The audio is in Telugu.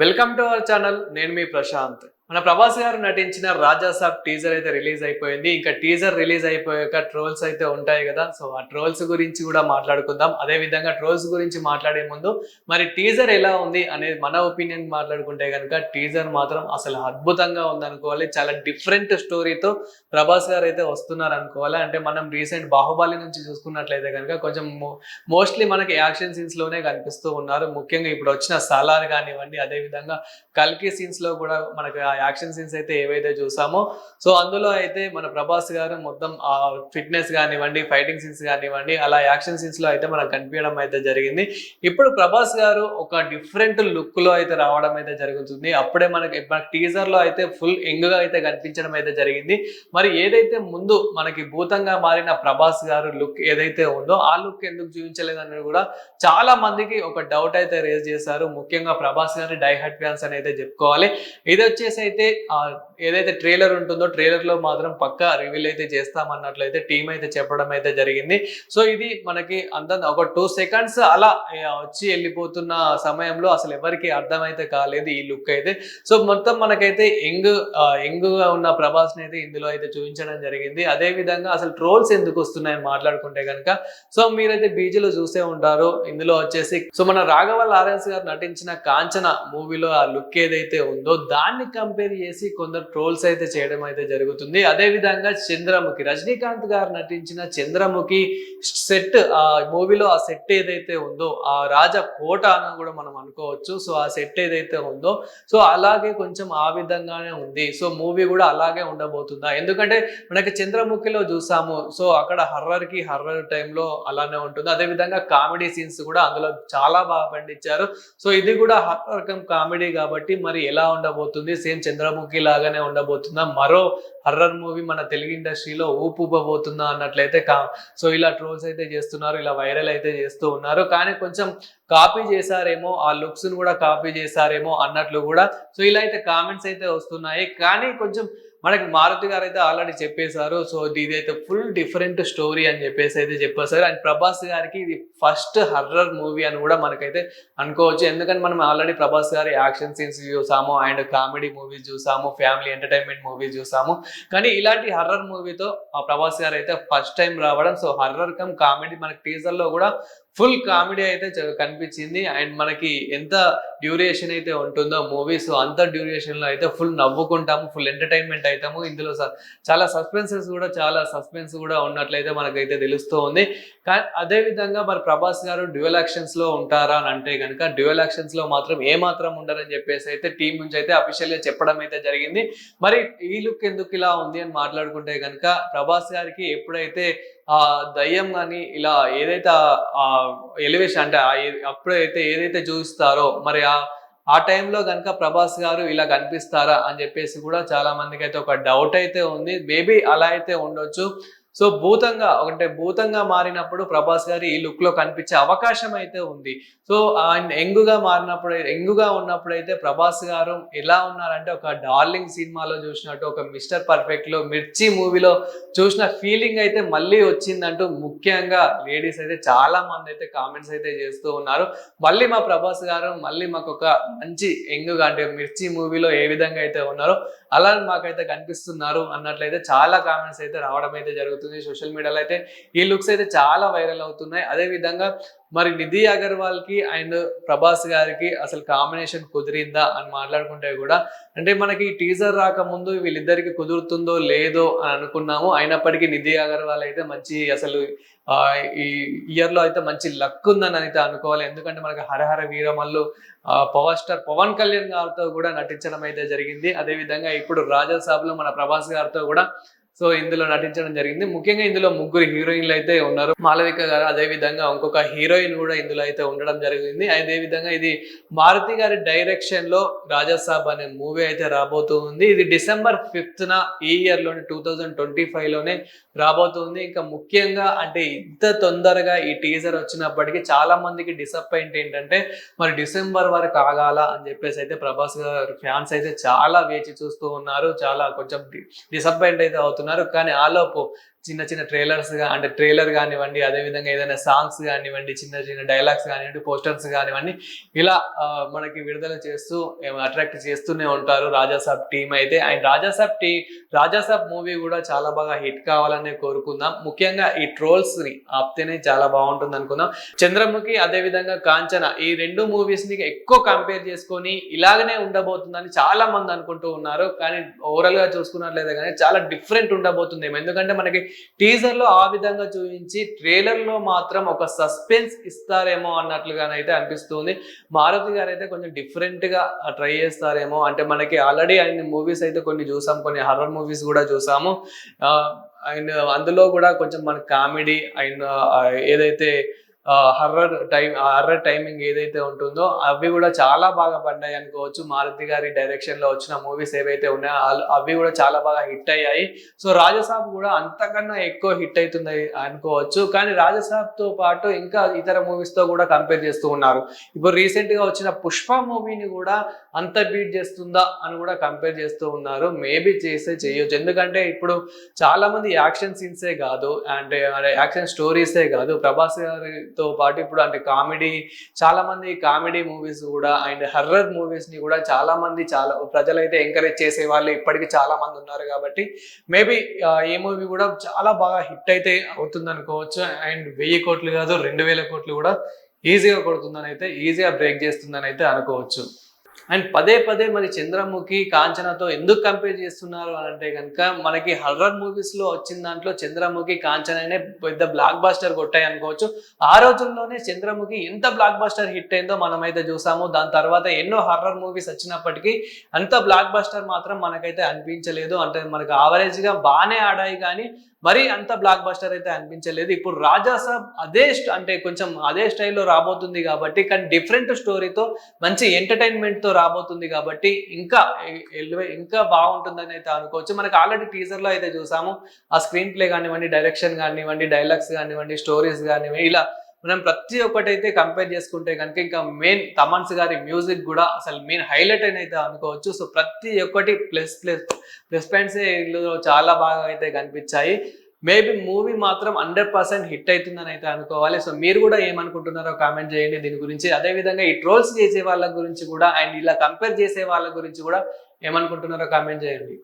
వెల్కమ్ టు అవర్ ఛానల్ నేను మీ ప్రశాంత్. మన ప్రభాస్ గారు నటించిన రాజా సాబ్ టీజర్ అయితే రిలీజ్ అయిపోయింది. ఇంకా టీజర్ రిలీజ్ అయిపోయాక ట్రోల్స్ అయితే ఉంటాయి కదా. సో ఆ ట్రోల్స్ గురించి కూడా మాట్లాడుకుందాం. అదే విధంగా ట్రోల్స్ గురించి మాట్లాడే ముందు మరి టీజర్ ఎలా ఉంది అనేది మన ఒపీనియన్ మాట్లాడుకుంటే కనుక టీజర్ మాత్రం అసలు అద్భుతంగా ఉందనుకోవాలి. చాలా డిఫరెంట్ స్టోరీతో ప్రభాస్ గారు అయితే వస్తున్నారు అనుకోవాలి అంటే మనం రీసెంట్ బాహుబలి నుంచి చూసుకున్నట్లయితే కనుక కొంచెం మోస్ట్లీ మనకి యాక్షన్ సీన్స్లోనే కనిపిస్తూ ఉన్నారు. ముఖ్యంగా ఇప్పుడు వచ్చిన సలార్ కానివ్వండి అదే విధంగా కల్కి సీన్స్లో కూడా మనకి యాక్షన్ సీన్స్ అయితే ఏవైతే చూసామో సో అందులో అయితే మన ప్రభాస్ గారు మొత్తం ఆ ఫిట్నెస్ కానివ్వండి ఫైటింగ్ సీన్స్ కానివ్వండి అలా యాక్షన్ సీన్స్లో అయితే మనకు కనిపించడం అయితే జరిగింది. ఇప్పుడు ప్రభాస్ గారు ఒక డిఫరెంట్ లుక్లో అయితే రావడం అయితే జరుగుతుంది. అప్పుడే మనకి టీజర్లో అయితే ఫుల్ యంగ్గా అయితే కనిపించడం అయితే జరిగింది. మరి ఏదైతే ముందు మనకి భూతంగా మారిన ప్రభాస్ గారు లుక్ ఏదైతే ఉందో ఆ లుక్ ఎందుకు చూపించలేదన్నది కూడా చాలా మందికి ఒక డౌట్ అయితే రేజ్ చేశారు. ముఖ్యంగా ప్రభాస్ గారి డై ఫ్యాన్స్ అని అయితే చెప్పుకోవాలి. ఇది వచ్చేసి అయితే ఏదైతే ట్రైలర్ ఉంటుందో ట్రైలర్లో మాత్రం పక్కా రివీల్ అయితే చేస్తామన్నట్లయితే టీం అయితే చెప్పడం అయితే జరిగింది. సో ఇది మనకి అంత ఒక టూ సెకండ్స్ అలా వచ్చి వెళ్ళిపోతున్న సమయంలో అసలు ఎవరికి అర్థమైతే కాలేదు ఈ లుక్ అయితే. సో మొత్తం మనకైతే యంగ్ యంగ్గా ఉన్న ప్రభాస్ అయితే ఇందులో అయితే చూపించడం జరిగింది. అదే విధంగా అసలు ట్రోల్స్ ఎందుకు వస్తున్నాయని మాట్లాడుకుంటే కనుక సో మీరైతే బీజీలో చూసే ఉంటారు. ఇందులో వచ్చేసి సో మన రాఘవ లారెన్స్ గారు నటించిన కాంచన మూవీలో ఆ లుక్ ఏదైతే ఉందో దాన్ని కంపేర్ చేసి కొందరు ట్రోల్స్ అయితే చేయడం అయితే జరుగుతుంది. అదే విధంగా చంద్రముఖి రజనీకాంత్ గారు నటించిన చంద్రముఖి సెట్ ఆ మూవీలో ఆ సెట్ ఏదైతే ఉందో ఆ రాజ కోట అని కూడా మనం అనుకోవచ్చు. సో ఆ సెట్ ఏదైతే ఉందో సో అలాగే కొంచెం ఆ విధంగానే ఉంది. సో మూవీ కూడా అలాగే ఉండబోతుందా? ఎందుకంటే మనకి చంద్రముఖిలో చూసాము సో అక్కడ హర్రర్కి హర్రర్ టైంలో అలానే ఉంటుంది. అదే విధంగా కామెడీ సీన్స్ కూడా అందులో చాలా బాగా పండించారు. సో ఇది కూడా హర్రర్ రకం కామెడీ కాబట్టి మరి ఎలా ఉండబోతుంది? సేమ్ చంద్రముఖి లాగానే ఉండబోతుందా? మరో హర్రర్ మూవీ మన తెలుగు ఇండస్ట్రీలో ఊపుబోతుందా అన్నట్లయితే కా సో ఇలా ట్రోల్స్ అయితే చేస్తున్నారు ఇలా వైరల్ అయితే చేస్తూ ఉన్నారు. కానీ కొంచెం కాపీ చేశారేమో ఆ లుక్స్ను కూడా కాపీ చేశారేమో అన్నట్లు కూడా. సో ఇలా అయితే కామెంట్స్ అయితే వస్తున్నాయి. కానీ కొంచెం మనకి మారుతి గారు అయితే ఆల్రెడీ చెప్పేశారు. సో ఇది అయితే ఫుల్ డిఫరెంట్ స్టోరీ అని చెప్పేసి అయితే చెప్పేశారు. అండ్ ప్రభాస్ గారికి ఇది ఫస్ట్ హర్రర్ మూవీ అని కూడా మనకైతే అనుకోవచ్చు. ఎందుకంటే మనం ఆల్రెడీ ప్రభాస్ గారి యాక్షన్ సీన్స్ చూసాము అండ్ కామెడీ మూవీస్ చూసాము ఫ్యామిలీ ఎంటర్టైన్మెంట్ మూవీస్ చూసాము. కానీ ఇలాంటి హర్రర్ మూవీతో ఆ ప్రభాస్ గారు అయితే ఫస్ట్ టైం రావడం. సో హర్రర్ కమ్ కామెడీ మనకి టీజర్లో కూడా ఫుల్ కామెడీ అయితే కనిపించింది. అండ్ మనకి ఎంత డ్యూరేషన్ అయితే ఉంటుందో మూవీస్ అంత డ్యూరేషన్లో అయితే ఫుల్ నవ్వుకుంటాము ఫుల్ ఎంటర్టైన్మెంట్ అవుతాము ఇందులో చాలా సస్పెన్సెస్ కూడా చాలా సస్పెన్స్ కూడా ఉన్నట్లయితే మనకైతే తెలుస్తూ ఉంది. కానీ అదే విధంగా మరి ప్రభాస్ గారు డ్యూయల్ యాక్షన్స్లో ఉంటారా అని అంటే కనుక డ్యూయల్ యాక్షన్స్లో మాత్రం ఏ మాత్రం ఉండరని చెప్పేసి అయితే టీం నుంచి అయితే అఫీషియల్గా చెప్పడం అయితే జరిగింది. మరి ఈ లుక్ ఎందుకు ఇలా ఉంది అని మాట్లాడుకుంటే కనుక ప్రభాస్ గారికి ఎప్పుడైతే ఆ దయ్యం కానీ ఇలా ఏదైతే ఆ ఎలివేషన్ అంటే అప్పుడైతే ఏదైతే చూస్తారో మరి ఆ ఆ టైంలో కనుక ప్రభాస్ గారు ఇలా కనిపిస్తారా అని చెప్పేసి కూడా చాలా మందికి అయితే ఒక డౌట్ అయితే ఉంది. మేబీ అలా అయితే ఉండొచ్చు. సో భూతంగా అంటే భూతంగా మారినప్పుడు ప్రభాస్ గారు ఈ లుక్లో కనిపించే అవకాశం అయితే ఉంది. సో ఆయన ఎంగుగా మారినప్పుడు ఎంగుగా ఉన్నప్పుడు అయితే ప్రభాస్ గారు ఎలా ఉన్నారంటే ఒక డార్లింగ్ సినిమాలో చూసినట్టు ఒక మిస్టర్ పర్ఫెక్ట్లో మిర్చి మూవీలో చూసిన ఫీలింగ్ అయితే మళ్ళీ వచ్చిందంటూ ముఖ్యంగా లేడీస్ అయితే చాలా మంది అయితే కామెంట్స్ అయితే చేస్తూ ఉన్నారు. మళ్ళీ మా ప్రభాస్ గారు మళ్ళీ మాకు ఒక మంచి ఎంగుగా అంటే మిర్చి మూవీలో ఏ విధంగా అయితే ఉన్నారో అలా మాకైతే కనిపిస్తున్నారు అన్నట్లయితే చాలా కామెంట్స్ అయితే రావడం అయితే జరుగుతుంది. సోషల్ మీడియాలో అయితే. ఈ లుక్స్ అయితే చాలా వైరల్ అవుతున్నాయి. అదే విధంగా మరి నిధి అగర్వాల్కి అండ్ ప్రభాస్ గారికి అసలు కాంబినేషన్ కుదిరిందా అని మాట్లాడుకుంటే కూడా అంటే మనకి టీజర్ రాకముందు వీళ్ళిద్దరికి కుదురుతుందో లేదో అని అనుకున్నాము. అయినప్పటికీ నిధి అగర్వాల్ అయితే మంచి అసలు ఆ, ఈ ఇయర్లో అయితే మంచి లక్ ఉందని అయితే అనుకోవాలి. ఎందుకంటే మనకి హరహర వీరమల్లు పవర్ స్టార్ పవన్ కళ్యాణ్ గారితో కూడా నటించడం అయితే జరిగింది. అదే విధంగా ఇప్పుడు రాజాసాబ్లో మన ప్రభాస్ గారితో కూడా సో ఇందులో నటించడం జరిగింది. ముఖ్యంగా ఇందులో ముగ్గురు హీరోయిన్లు అయితే ఉన్నారు. మాలవిక గారు అదే విధంగా ఇంకొక హీరోయిన్ కూడా ఇందులో అయితే ఉండడం జరిగింది. అదే విధంగా ఇది మారుతి గారి డైరెక్షన్లో రాజాసాబ్ అనే మూవీ అయితే రాబోతుంది. ఇది డిసెంబర్ ఫిఫ్త్ న ఈ ఇయర్లోనే టూ థౌజండ్ ట్వంటీ ఫైవ్లోనే రాబోతుంది. ఇంకా ముఖ్యంగా అంటే ఇంత తొందరగా ఈ టీజర్ వచ్చినప్పటికీ చాలా మందికి డిసప్పాయింట్ ఏంటంటే మరి డిసెంబర్ వరకు ఆగాల అని చెప్పేసి అయితే ప్రభాస్ గారు ఫ్యాన్స్ అయితే చాలా వేచి చూస్తూ ఉన్నారు. చాలా కొంచెం డిసప్పాయింట్ అయితే అవుతుంది పడుతున్నారు కానీ ఆలోపు చిన్న చిన్న ట్రైలర్స్ అంటే ట్రైలర్ కానివ్వండి అదే విధంగా ఏదైనా సాంగ్స్ కానివ్వండి చిన్న చిన్న డైలాగ్స్ కానివ్వండి పోస్టర్స్ కానివ్వండి ఇలా మనకి విడుదల చేస్తూ అట్రాక్ట్ చేస్తూనే ఉంటారు రాజాసాబ్ టీం అయితే. అండ్ రాజాసాబ్ టీ రాజాసాబ్ మూవీ కూడా చాలా బాగా హిట్ కావాలనే కోరుకుందాం. ముఖ్యంగా ఈ ట్రోల్స్ని ఆప్తేనే చాలా బాగుంటుంది అనుకుందాం. చంద్రముఖి అదే విధంగా కాంచన ఈ రెండు మూవీస్ని ఎక్కువ కంపేర్ చేసుకొని ఇలాగనే ఉండబోతుందని చాలా మంది అనుకుంటూ ఉన్నారు. కానీ ఓవరాల్గా చూసుకున్నట్లయితే కానీ చాలా డిఫరెంట్ ఉండబోతుంది. ఎందుకంటే మనకి టీజర్లో ఆ విధంగా చూపించి ట్రైలర్లో మాత్రం ఒక సస్పెన్స్ ఇస్తారేమో అన్నట్లుగానైతే అనిపిస్తుంది. మారుతి గారు అయితే కొంచెం డిఫరెంట్గా ట్రై చేస్తారేమో. అంటే మనకి ఆల్రెడీ ఆయన మూవీస్ అయితే కొన్ని చూసాం కొన్ని హర్రర్ మూవీస్ కూడా చూసాము. అండ్ అందులో కూడా కొంచెం మన కామెడీ అండ్ ఏదైతే హర్రర్ టైం హర్రర్ టైమింగ్ ఏదైతే ఉంటుందో అవి కూడా చాలా బాగా పడ్డాయి అనుకోవచ్చు. మారుతి గారి డైరెక్షన్లో వచ్చిన మూవీస్ ఏవైతే ఉన్నాయో అవి కూడా చాలా బాగా హిట్ అయ్యాయి. సో రాజసాబ్ కూడా అంతకన్నా ఎక్కువ హిట్ అవుతుంది అనుకోవచ్చు. కానీ రాజసాబ్తో పాటు ఇంకా ఇతర మూవీస్తో కూడా కంపేర్ చేస్తూ ఉన్నారు. ఇప్పుడు రీసెంట్గా వచ్చిన పుష్ప మూవీని కూడా అంత బీట్ చేస్తుందా అని కూడా కంపేర్ చేస్తూ ఉన్నారు. మేబీ చేస్తే చేయొచ్చు. ఎందుకంటే ఇప్పుడు చాలా మంది యాక్షన్ సీన్సే కాదు అంటే యాక్షన్ స్టోరీసే కాదు. ప్రభాస్ గారి తో పాటు ఇప్పుడు అంటే కామెడీ చాలా మంది కామెడీ మూవీస్ కూడా అండ్ హర్రర్ మూవీస్ని కూడా చాలా మంది చాలా ప్రజలైతే ఎంకరేజ్ చేసే వాళ్ళు ఇప్పటికీ చాలా మంది ఉన్నారు కాబట్టి మేబీ ఈ మూవీ కూడా చాలా బాగా హిట్ అయితే అవుతుంది అనుకోవచ్చు అండ్ వెయ్యి కోట్లు కాదు రెండు వేల కోట్లు కూడా ఈజీగా కొడుతుందని అయితే ఈజీగా బ్రేక్ చేస్తుందని అయితే అనుకోవచ్చు. అండ్ పదే పదే మరి చంద్రముఖి కాంచనతో ఎందుకు కంపేర్ చేస్తున్నారు అని అంటే కనుక మనకి హర్రర్ మూవీస్లో వచ్చిన దాంట్లో చంద్రముఖి కాంచననే పెద్ద బ్లాక్ బాస్టర్ కొట్టాయి అనుకోవచ్చు. ఆ రోజుల్లోనే చంద్రముఖి ఎంత బ్లాక్ బాస్టర్ హిట్ అయిందో మనమైతే చూసాము. దాని తర్వాత ఎన్నో హర్రర్ మూవీస్ వచ్చినప్పటికీ అంత బ్లాక్ బాస్టర్ మాత్రం మనకైతే అనిపించలేదు. అంటే మనకు ఆవరేజ్గా బాగానే ఆడాయి కానీ మరి అంత బ్లాక్ బస్టర్ అయితే అనిపించలేదు. ఇప్పుడు రాజా సాబ్ అదే అంటే కొంచెం అదే స్టైల్లో రాబోతుంది కాబట్టి కానీ డిఫరెంట్ స్టోరీతో మంచి ఎంటర్టైన్మెంట్ తో రాబోతుంది కాబట్టి ఇంకా ఎల్వే- ఇంకా బాగుంటుందని అయితే అనుకోవచ్చు. మనకి ఆల్రెడీ టీజర్లో అయితే చూసాము. ఆ స్క్రీన్ ప్లే కానివ్వండి డైరెక్షన్ కానివ్వండి డైలాగ్స్ కానివ్వండి స్టోరీస్ కానివ్వండి ఇలా మనం ప్రతి ఒక్కటి అయితే కంపేర్ చేసుకుంటే కనుక ఇంకా మెయిన్ తమన్స్ గారి మ్యూజిక్ కూడా అసలు మెయిన్ హైలైట్ అని అయితే అనుకోవచ్చు. సో ప్రతి ఒక్కటి ప్లస్ ప్లస్ ప్లస్ పాయింట్స్ ఇందులో చాలా బాగా అయితే కనిపించాయి. మేబీ మూవీ మాత్రం హండ్రెడ్ పర్సెంట్ హిట్ అవుతుందని అయితే అనుకోవాలి. సో మీరు కూడా ఏమనుకుంటున్నారో కామెంట్ చేయండి దీని గురించి. అదే విధంగా ఈ ట్రోల్స్ చేసే వాళ్ళ గురించి కూడా అండ్ ఇలా కంపేర్ చేసే వాళ్ళ గురించి కూడా ఏమనుకుంటున్నారో కామెంట్ చేయండి.